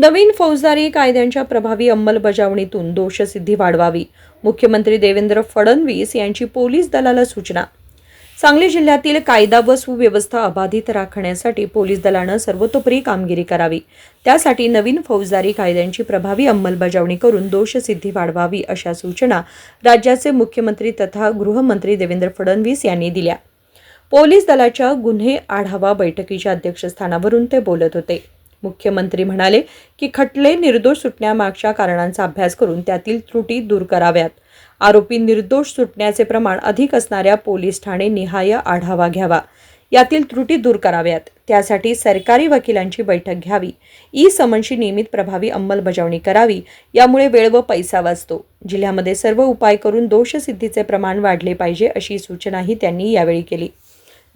नवीन फौजदारी कायद्यांच्या प्रभावी अंमलबजावणीतून दोषसिद्धी वाढवावी. मुख्यमंत्री देवेंद्र फडणवीस यांची पोलीस दलाला सूचना. सांगली जिल्ह्यातील कायदा व सुव्यवस्था अबाधित राखण्यासाठी पोलीस दलानं सर्वतोपरी कामगिरी करावी. त्यासाठी नवीन फौजदारी कायद्यांची प्रभावी अंमलबजावणी करून दोषसिद्धी वाढवावी अशा सूचना राज्याचे मुख्यमंत्री तथा गृहमंत्री देवेंद्र फडणवीस यांनी दिल्या. पोलीस दलाच्या गुन्हे आढावा बैठकीच्या अध्यक्षस्थानावरून ते बोलत होते. मुख्यमंत्री म्हणाले की खटले निर्दोष सुटण्यामागच्या कारणांचा अभ्यास करून त्यातील त्रुटी दूर कराव्यात. आरोपी निर्दोष सुटण्याचे प्रमाण अधिक असणाऱ्या पोलीस ठाणे निहाय आढावा घ्यावा. यातील त्रुटी दूर कराव्यात. त्यासाठी सरकारी वकिलांची बैठक घ्यावी. ई समनशी नियमित प्रभावी अंमलबजावणी करावी. यामुळे वेळ व पैसा वाचतो. जिल्ह्यामध्ये सर्व उपाय करून दोषसिद्धीचे प्रमाण वाढले पाहिजे अशी सूचनाही त्यांनी यावेळी केली.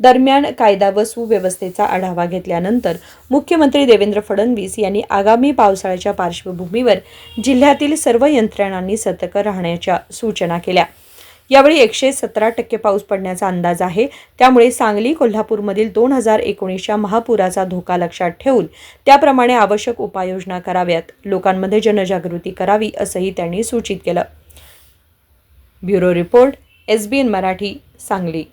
दरम्यान कायदा व सुव्यवस्थेचा आढावा घेतल्यानंतर मुख्यमंत्री देवेंद्र फडणवीस यांनी आगामी पावसाळ्याच्या पार्श्वभूमीवर जिल्ह्यातील सर्व यंत्रणांनी सतर्क राहण्याच्या सूचना केल्या. यावेळी एकशे सतरा टक्के पाऊस पडण्याचा अंदाज आहे. त्यामुळे सांगली कोल्हापूरमधील दोन हजार एकोणीसच्या महापुराचा धोका लक्षात ठेवून त्याप्रमाणे आवश्यक उपाययोजना कराव्यात. लोकांमध्ये जनजागृती करावी असंही त्यांनी सूचित केलं. Bureau report S B N Marathi Sangli.